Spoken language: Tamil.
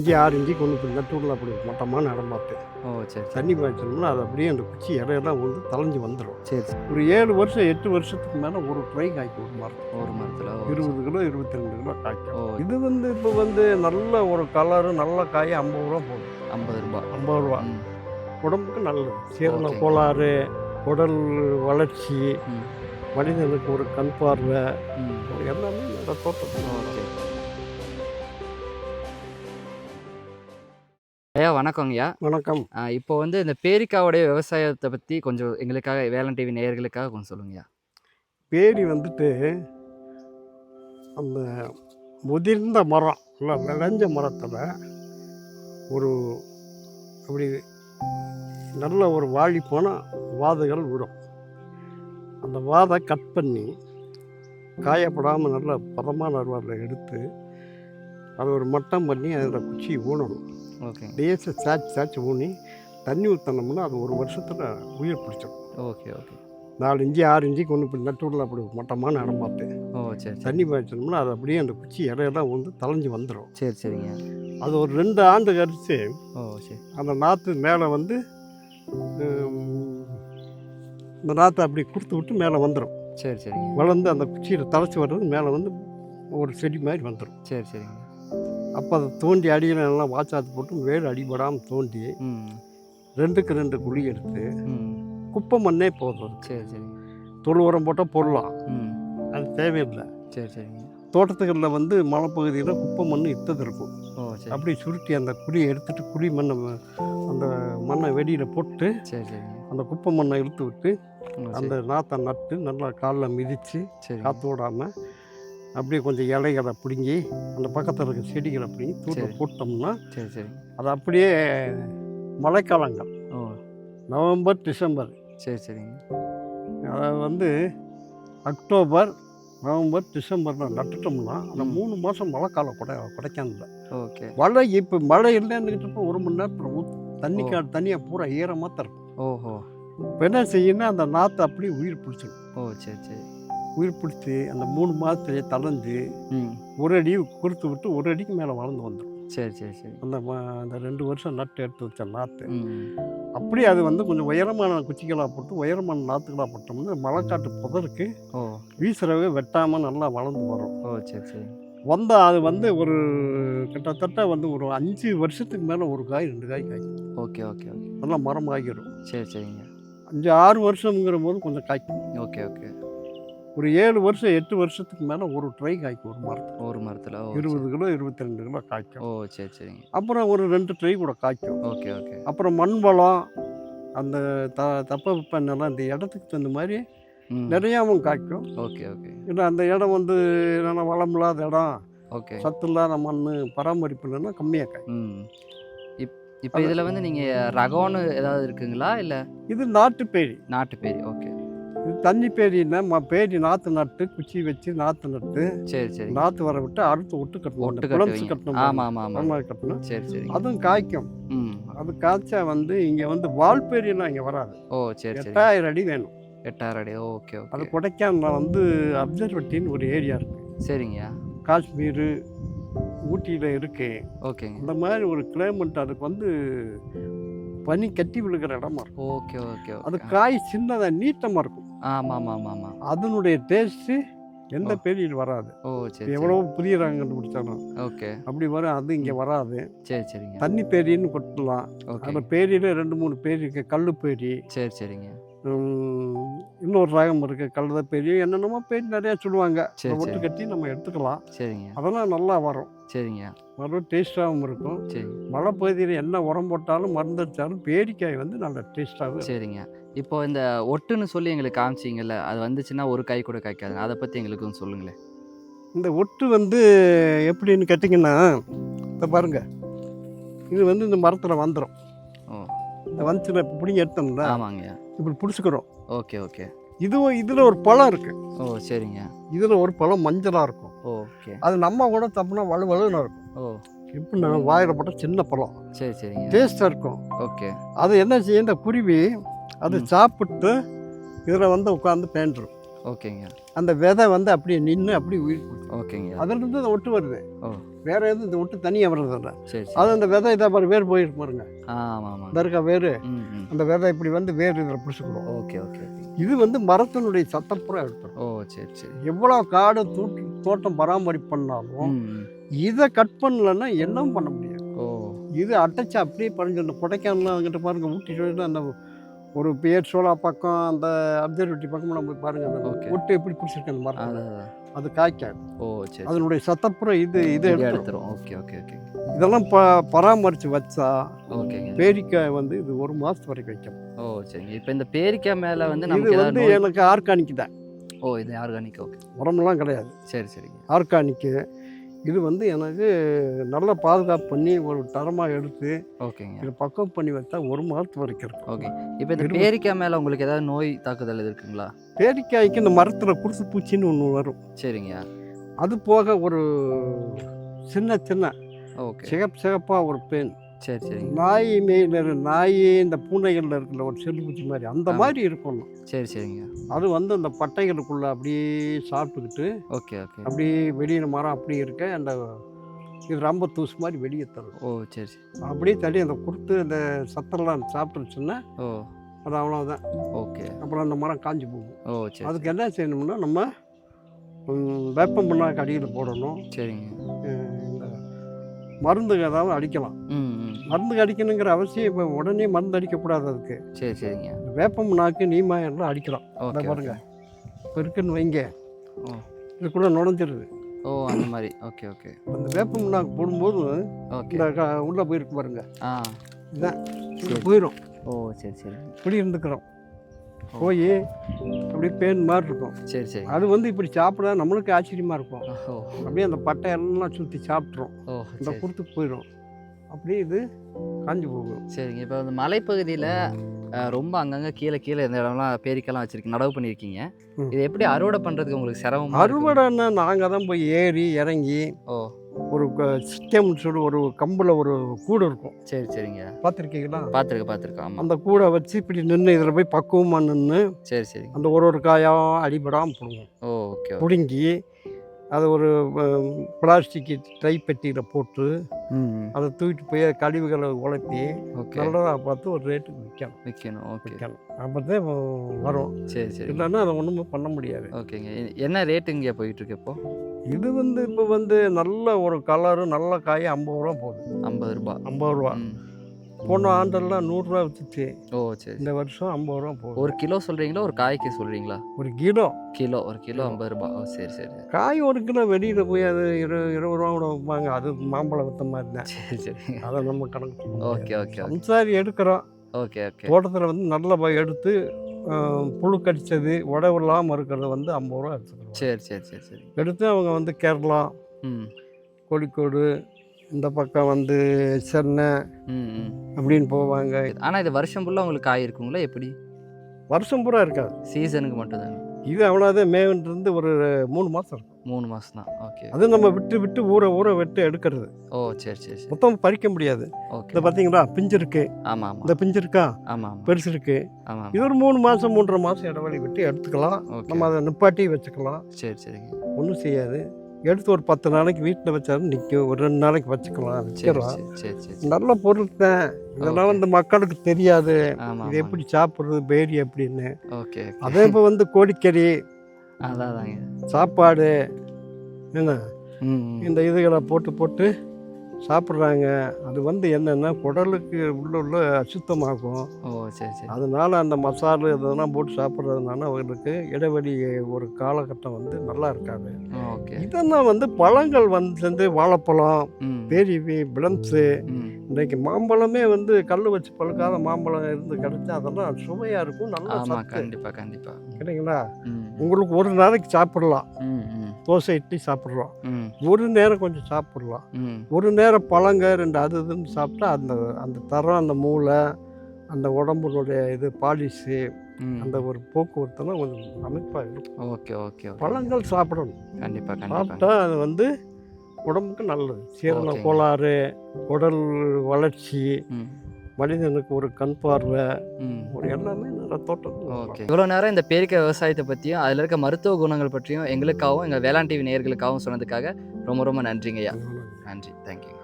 இஞ்சி ஆறு இஞ்சி கொண்டு போய் நட்டூரில் அப்படி மட்டமாக நடம் பார்த்தேன் ஓ சரி தண்ணி பாய்ச்சோம்னா அது அப்படியே அந்த குச்சி இடையெல்லாம் வந்து தலைஞ்சு வந்துடும். சரி ஒரு ஏழு வருஷம் எட்டு வருஷத்துக்கு மேலே ஒரு ட்ரை காய்க்கும் ஒரு மரம் ஒரு மரத்தில் இருபது கிலோ இருபத்தி ரெண்டு கிலோ காய்க்கும் இது வந்து இப்போ வந்து நல்ல ஒரு கலரு நல்ல காய் ஐம்பது ரூபா போகுது. ஐம்பது ரூபாய் ஐம்பது ரூபா. உடம்புக்கு நல்லது. சீரண. கோளாறு உடல் வளர்ச்சி மனிதனுக்கு ஒரு கண் பார்வை எல்லாமே நல்ல தோட்டம் ஓகே. ஐயா வணக்கங்க ஐயா. வணக்கம். இப்போ வந்து இந்த பேரிக்காவுடைய விவசாயத்தை பற்றி கொஞ்சம் எங்களுக்காக வேலன் டிவி நேயர்களுக்காக கொஞ்சம் சொல்லுங்கய்யா பேரி வந்துட்டு அந்த முதிர்ந்த மரம் இல்லை விளைஞ்ச மரத்தில் ஒரு அப்படி நல்ல ஒரு வாழி போனால் வாதைகள் விடும். அந்த வாதை கட் பண்ணி காயப்படாமல் நல்ல பதமான அருவாரில் எடுத்து அதை ஒரு மட்டம் பண்ணி அதில் குச்சி ஊனணும். ஓகேங்க லேசை சாய்ச்சி சாய்ச்சி ஊனி தண்ணி ஊற்றினோம்னா அது ஒரு வருஷத்தில் உயிர் பிடிச்சிடும் ஓகே ஓகே. நாலு இஞ்சி ஆறு இஞ்சி கொண்டு போய் நட்டூரில் அப்படி மட்டமாக நடம் பார்த்தேன் ஓ சரி சரி. தண்ணி பாய்ச்சோம்னா அது அப்படியே அந்த குச்சி இடையெல்லாம் வந்து தலைஞ்சு வந்துடும் சரி சரிங்க. அது ஒரு ரெண்டு ஆண்டு கழிச்சு ஓ சரி. அந்த நாற்று மேலே வந்து இந்த நாற்றை அப்படி கொடுத்து விட்டு மேலே வந்துடும் சரி சரிங்க. வளர்ந்து அந்த குச்சியில் தலைச்சி வர்றது மேலே வந்து ஒரு செடி மாதிரி வந்துடும் சரி சரிங்க. அப்போ அதை தோண்டி அடியில் எல்லாம் வாச்சாத்து போட்டு வேறு அடிபடாமல் தோண்டி ரெண்டுக்கு ரெண்டு குழி எடுத்து குப்பை மண்ணே போதும். சரி சரிங்க தொழு உரம் போட்டால் போடலாம் அது தேவையில்லை. சரி சரிங்க தோட்டத்துகளில் வந்து மலைப்பகுதியில் குப்பை மண் இத்தது இருக்கும். சரி. அப்படி சுருட்டி அந்த குழியை எடுத்துட்டு குழி மண்ணை அந்த மண்ணை வெடியில் போட்டு சரி சரிங்க அந்த குப்பை மண்ணை இழுத்து விட்டு அந்த சரி. நாற்றை நட்டு நல்லா காலில் மிதித்து சரி. காற்று விடாமல் அப்படியே கொஞ்சம் இலைகளை பிடுங்கி அந்த பக்கத்தில் இருக்க செடிகளை பிடுங்கி சரி. போட்டோம்னா சரி சரி. அது அப்படியே மழைக்காலங்கள். ஓ. November December. சரி சரிங்க அதாவது வந்து அக்டோபர் நவம்பர் டிசம்பரில் நட்டுட்டோம்னா அந்த. மூணு மாதம் மழைக்காலம் கொடை கொடைக்கானல ஓகே. மழை இப்போ மழை இல்லைன்னுக்கிட்டப்போ ஒரு மணி நேரத்தில் ஊத் தண்ணி. கா தண்ணியாக பூரா ஈரமாக தான் இருக்கும் ஓஹோ. இப்போ என்ன செய்யணும்னா அந்த நாற்றை அப்படியே உயிர் பிடிச்சிடும். ஓ சரி சரி. உயிர் பிடிச்சி அந்த மூணு மாதத்துலேயே தளர்ந்து ஒரு அடி கொடுத்து விட்டு ஒரு அடிக்கு மேலே வளர்ந்து வந்துடும். சரி சரி சரி. அந்த அந்த ரெண்டு வருஷம் நட்டு எடுத்து வச்ச நாற்று அப்படியே அது வந்து கொஞ்சம் உயரமான குச்சிகளாக போட்டு உயரமான நாற்றுகளாக போட்டோம்னா மழைக்காட்டு புதருக்கு வீசுறவே வெட்டாமல் நல்லா வளர்ந்து வரும். ஓ சரி சரி. வந்தால் அது வந்து ஒரு கிட்டத்தட்ட வந்து ஒரு அஞ்சு வருஷத்துக்கு மேலே ஒரு காய் ரெண்டு காய் காய்க்கும் ஓகே ஓகே ஓகே. நல்லா மரம் ஆகிடும் சரி சரிங்க. அஞ்சு ஆறு வருஷங்கிற போது கொஞ்சம் காய்க்கும் ஓகே ஓகே. ஒரு ஏழு வருஷம் எட்டு வருஷத்துக்கு மேலே ஒரு ட்ரை காய்க்கும் ஒரு மரத்தில். ஒரு மரத்தில். இருபது கிலோ இருபத்தி ரெண்டு கிலோ காய்க்கும். ஓ சரி சரிங்க. அப்புறம் ஒரு ரெண்டு ட்ரை கூட காய்க்கும். Okay okay. அப்புறம் மண் வளம் அந்த த தப்ப பண்ணலாம் இந்த இடத்துக்கு தகுந்த மாதிரி நிறையாவும் காய்க்கும். Okay okay. ஏன்னா அந்த இடம் வந்து என்னென்ன வளம் இல்லாத இடம். ஓகே. சத்து இல்லாத மண் பராமரிப்பு இல்லைன்னா கம்மியாக காய்க்கும் இப் இப்போ இதில் வந்து நீங்கள் ரகம்னு ஏதாவது இருக்குங்களா? இல்லை? இது நாட்டு பேரி நாட்டு பேரி ஓகே. தண்ணி பேரின்னா பேரி நாற்று நட்டு குச்சி வச்சு நாற்று நட்டு சரி சரி நாற்று வர விட்டு அறுத்து ஒட்டு கட்டணும். கட்டணும் அந்த ஆமாம் மாதிரி கட்டணும். சரி சரி அதுவும் காய்க்கும். அது காய்ச்சா வந்து இங்கே வந்து வால்பேரியெல்லாம் இங்கே வராது. ஓ சரி எட்டாயிரம் அடி வேணும். எட்டாயிரம் அடி. ஓகே அது ஓகே கொடைக்கானல் வந்து அப்சர்வட்டின்னு ஒரு ஏரியா இருக்குது சரிங்கய்யா காஷ்மீர் ஊட்டியில் இருக்கு. ஓகேங்க. அந்த மாதிரி ஒரு கிளைமேட் அதுக்கு வந்து பனி கட்டி விழுகிற இடமா இருக்கும். ஓகே ஓகே அது காய் சின்னதாக நீட்டமாக இருக்கும். ஆமாம் ஆமாம் ஆமாம் அதனுடைய டேஸ்ட்டு எந்த. பேரியில் வராது. ஓ சரி எவ்வளோ ரகம் கண்டுபிடிச்சாலும். ஓகே. அப்படி வரும் அது இங்கே வராது. சரி சரிங்க. தண்ணி பேரின்னு கொட்டலாம். ஓகே. அந்த பேரியில் ரெண்டு மூணு பேர் இருக்கு. கல்லு பேரி சரி சரிங்க. இன்னொரு ரகம் இருக்கு. கழுத பேரி என்னென்னமோ பேரி நிறையா சொல்லுவாங்க. ஒட்டு. கட்டி நம்ம எடுத்துக்கலாம். சரிங்க. அதெல்லாம் நல்லா வரும். சரிங்க. வரும் டேஸ்ட்டாகவும் இருக்கும். சரி. மழை பகுதியில் என்ன உரம் போட்டாலும் மருந்தடிச்சாலும் பேரிக்காய் வந்து நல்ல டேஸ்ட்டாகவும் சரிங்க. இப்போ இந்த ஒட்டுன்னு சொல்லி எங்களுக்கு காமிச்சிங்கல்ல அது வந்துச்சுன்னா ஒரு கை கூட காய்க்காது. அதை பற்றி எங்களுக்கு கொஞ்சம் சொல்லுங்களேன். இந்த ஒட்டு வந்து எப்படின்னு கேட்டிங்கன்னா இந்த பாருங்க. இது வந்து இந்த மரத்தில் வந்துடும் ஓ. இந்த வந்துச்சுன்னா இப்போ பிடிங்கி எடுத்தோம்னா ஆமாங்கய்யா இப்படி பிடிச்சிக்கிறோம். Okay okay. இதுவும் இதில் ஒரு பழம் இருக்குது ஓ சரிங்க. இதில் ஒரு பழம் மஞ்சளாக இருக்கும். ஓகே. அது நம்ம கூட தப்புனா வலு வலுன்னு இருக்கும். ஓ. எப்படின்னா வாயில் போட்ட சின்ன பழம். சரி சரிங்க. டேஸ்ட்டாக இருக்கும். ஓகே. அது என்ன செய்யும் இந்த குருவி அது. சாப்பிட்டு இதில் வந்து உட்காந்து பேண்டுரும். ஓகேங்க. அந்த விதை வந்து அப்படியே நின்று அப்படியே உயிர் ஓகேங்க. அதிலிருந்து அந்த ஒட்டு வருது. வேற எதுவும் இந்த விட்டு தனியாக வர்றதில்ல சரி சரி. அது அந்த விதை இதை பாரு வேர் போயிருக்கு பாருங்க. இந்த இருக்க வேர்? அந்த விதை இப்படி வந்து வேர் இதில் பிடிச்சிக்கிறோம். ஓகே ஓகே இது வந்து மரத்தினுடைய சத்தப்புறம் எடுத்துரும். ஓ சரி சரி. எவ்வளோ காடு தூட்டு தோட்டம் பராமரிப்பு பண்ணாலும். இதை கட் பண்ணலன்னா என்னவும் பண்ண முடியாது. இது அடைச்சி அப்படியே பறிஞ்சிடணும். கொடைக்கானல் அங்கிட்ட பாருங்க ஊட்டி சொல்லிட்டு அந்த ஒரு பேர் சோளா பக்கம் அந்த அப்சர்வேட்டி பக்கம்லாம் போய் பாருங்க. அந்த. ஒட்டு எப்படி பிடிச்சிருக்கு அந்த மரம். அது காய்க்காது. ஓ சரி அதனுடைய சத்தப்புறம் இது இது இது எடுத்துரும். Okay okay okay. இதெல்லாம் ப பராமரித்து வச்சா ஓகேங்க. பேரிக்காய் வந்து இது ஒரு மாதத்து வரைக்கும் வைக்கும். ஓ சரிங்க. இப்போ இந்த பேரிக்காய் மேலே வந்து இது நமக்கு ஏதாவது வந்து எனக்கு ஆர்கானிக் தான். ஓ இது ஆர்கானிக் ஓகே. உரமெல்லாம் கிடையாது. சரி சரிங்க. ஆர்கானிக்கு இது வந்து எனக்கு நல்லா பாதுகாப்பு பண்ணி ஒரு தரமாக எடுத்து ஓகேங்க. இது பக்குவம் பண்ணி வச்சா ஒரு மாதத்து வரைக்கும் இருக்கும். ஓகே. இப்போ இந்த பேரிக்காய் மேலே உங்களுக்கு ஏதாவது நோய் தாக்குதல் எது இருக்குங்களா? பேரிக்காய்க்கு இந்த மரத்தில் குருசு பூச்சின்னு ஒன்று வரும். சரிங்க. அது போக ஒரு சின்ன சின்ன ஓகே. சிகப்பு சிகப்பாக ஒரு பெண் சரி சரிங்க நாய் மேல நாய் இந்த பூனைகளில் இருக்கிற ஒரு செல்லு பூச்சி மாதிரி அந்த. மாதிரி இருக்கணும். சரி சரிங்க. அது வந்து அந்த பட்டைகளுக்குள்ளே அப்படியே சாப்பிட்டுக்கிட்டு ஓகே ஓகே. அப்படியே வெளியில மரம் அப்படியே இருக்க அந்த இது ரொம்ப தூசு மாதிரி வெளியே தரும் ஓ சரி சரி. அப்படியே தள்ளி அந்த குருத்து அந்த சத்தெல்லாம் சாப்பிட்டுருச்சுன்னா ஓ. அது அவ்வளோதான் ஓகே. அப்புறம் அந்த மரம் காஞ்சி போகும். ஓ சரி அதுக்கு என்ன செய்யணும்னா நம்ம வேப்பம் புண்ணாக்கு அடியில் போடணும். சரிங்க. மருந்துங்க ஏதாவது அடிக்கலாம். மருந்து அடிக்கணுங்கிற அவசியம் இப்போ உடனே மருந்து அடிக்கக்கூடாது அதுக்கு. சரி சரிங்க. வேப்பம் நாக்கு நீமாயெல்லாம் அடிக்கலாம். ஓகே பாருங்க. இப்போ இருக்குன்னு வைங்க. இது கூட நுழைஞ்சிருது. ஓ அந்த மாதிரி. Okay okay. அந்த வேப்பம் நாக்கு போடும்போது இந்த உள்ளே போயிருக்கு பாருங்க. ஆ. இதுதான் இது சரி. போயிடும் ஓ சரி சரி. இப்படி இருந்துக்கிறோம். போய் அப்படியே பேன் மாதிரி இருக்கும். சரி சரி. அது வந்து இப்படி சாப்பிட நம்மளுக்கு ஆச்சரியமாக இருக்கும். அப்படியே அந்த பட்டை எல்லாம் சுற்றி சாப்பிட்ரும் ஓ இந்த சரி. குருத்துக்கு போயிடும் அப்படியே இது காஞ்சி போகும். சரிங்க. இப்போ அந்த மலைப்பகுதியில் ரொம்ப அங்கங்கே கீழே கீழே இந்த இடம்லாம் பேரிக்கெல்லாம் வச்சிருக்கீங்க நடவு பண்ணியிருக்கீங்க. இது எப்படி அறுவடை பண்ணுறதுக்கு உங்களுக்கு சிரமமா? அறுவடைன்னா நாங்கள் தான் போய் ஏறி இறங்கி ஓ. ஒரு சிஸ்டம்னு சொல்லி ஒரு கம்பில் ஒரு கூடு இருக்கும். சரி சரிங்க. பார்த்துருக்கீங்களா? பார்த்துருக்கேன் ஆமாம் அந்த கூடை வச்சு இப்படி நின்று இதில் போய் பக்குவமாக நின்று சரி சரிங்க அந்த ஒரு ஒரு காயாக அடிபடாமல் பிடுங்கும் ஓ ஓகே. பிடுங்கி அதை ஒரு பிளாஸ்டிக் டை பெட்டியில் போட்டு. அதை தூக்கிட்டு போய் கழிவுகளை உழைப்பி ஓகே. நல்லதாக பார்த்து ஒரு ரேட்டுக்கு விற்கணும். விற்கணும். ஓகே. விற்கணும். அப்போ தான் வரும். சரி சரி. இல்லைன்னா அதை ஒன்றுமே பண்ண முடியாது. ஓகேங்க. என்ன ரேட்டுங்க போயிட்டு இருக்கு இப்போ? இது வந்து இப்போ வந்து நல்ல ஒரு கலரு நல்ல காய் ஐம்பது ரூபா போகுது. ஐம்பது ரூபா. ஐம்பது ரூபா. போன ஆண்டெல்லாம் நூறுரூவா விற்றுச்சு ஓ சரி இந்த வருஷம் ஐம்பது ரூபா போகுது. ஒரு கிலோ சொல்கிறீங்களா ஒரு காய்க்கு சொல்கிறீங்களா ஒரு கிலோ. கிலோ ஒரு கிலோ ஐம்பது ரூபா. ஓ சரி சரி காய் ஒரு கிலோ வெளியில் போய் அது இரு இருபது ரூபா கூட வைப்பாங்க அது மாம்பழம் விற்ற மாதிரி தான். சரி சரி. அதை நம்ம கணக்கு. ஓகே ஓகே சம்சாரி எடுக்கிறோம். Okay okay. தோட்டத்தில் வந்து நல்லா போய் எடுத்து புழு கடிச்சது உடவு இல்லாமல் இருக்கிறத வந்து ஐம்பது ரூபா எடுத்துக்கிறோம். சரி சரி சரி சரி. எடுத்து அவங்க வந்து கேரளா ம். கோழிக்கோடு இந்த பக்கம் வந்து சென்னை அப்படின்னு போவாங்க. ஆனால் இது வருஷம் ஃபுல்லாக உங்களுக்கு காய் இருக்குங்களா எப்படி? வருஷம் பூரா இருக்காது. சீசனுக்கு மட்டும்தாங்க இது அவ்வளோதான் மேவிலிருந்து ஒரு மூணு மாதம் இருக்கும். மூணு மாதம் தான். ஓகே அது நம்ம விட்டு விட்டு ஊற ஊற விட்டு எடுக்கிறது. ஓ சரி சரி மொத்தம் பறிக்க முடியாது. ஓகே இந்த பார்த்தீங்களா? பிஞ்சு இருக்கு. ஆமாம் இந்த பிஞ்சு இருக்கா? ஆமாம் பெருசு இருக்கு. ஆமாம் இது ஒரு மூணு மாதம் மூன்றரை மாதம் இடைவெளி விட்டு எடுத்துக்கலாம். நம்ம அதை நிப்பாட்டி வச்சுக்கலாம். சரி சரிங்க. ஒன்றும் செய்யாது. எடுத்து ஒரு பத்து நாளைக்கு வீட்டில் வச்சாலும் நிற்கும். ஒரு ரெண்டு நாளைக்கு வச்சுக்கலாம். சரி நல்ல பொருள் தான். இதெல்லாம். வந்து மக்களுக்கு தெரியாது. இது எப்படி சாப்பிட்றது பேரி அப்படின்னு. ஓகே அதே இப்போ வந்து அதாங்க. சாப்பாடு என்ன. இந்த இதுகளை போட்டு போட்டு சாப்பிட்றாங்க. அது வந்து என்னென்னா குடலுக்கு உள்ள உள்ள அசுத்தமாகும். ஓ சரி சரி. அதனால அந்த மசாலு இதெல்லாம் போட்டு சாப்பிட்றதுனால அவங்களுக்கு இடைவெளி ஒரு காலகட்டம் வந்து நல்லா இருக்காது. ஓகே. இதெல்லாம் வந்து பழங்கள் வந்து வாழைப்பழம் ம். பேரி பிளம்ஸு இன்றைக்கு மாம்பழமே வந்து கல் வச்சு பழுக்காத மாம்பழம் இருந்து கிடைச்சா அதெல்லாம் சுவையாக இருக்கும் நல்லா கண்டிப்பாக கண்டிப்பாக சரிங்களா? உங்களுக்கு ஒரு நாளைக்கு சாப்பிடலாம். தோசை இட்லி சாப்பிட்றோம். ஒரு நேரம் கொஞ்சம் சாப்பிடலாம். ஒரு நேரம் பழங்க ரெண்டு அது இதுன்னு சாப்பிட்டா அந்த அந்த தரம் அந்த மூளை அந்த உடம்புடைய இது பாலிஷு ம். அந்த ஒரு போக்குவரத்துலாம் கொஞ்சம் அமைப்பாக இருக்கும். ஓகே ஓகே பழங்கள் சாப்பிடணும். கண்டிப்பாக சாப்பிட்டா அது வந்து உடம்புக்கு நல்லது. சீரண. கோளாறு உடல் வளர்ச்சி மனிதனுக்கு ஒரு கண் பார்வை ஒரு எல்லாமே நல்ல தோட்டம். ஓகே. இவ்வளோ நேரம் இந்த பேரிக்காய் விவசாயத்தை பற்றியும் அதில் இருக்க மருத்துவ குணங்கள் பற்றியும் எங்களுக்காகவும் எங்கள் வேளாண் டிவி நேயர்களுக்காகவும் சொன்னதுக்காக ரொம்ப ரொம்ப நன்றிங்கய்யா. நன்றி. தேங்க்யூ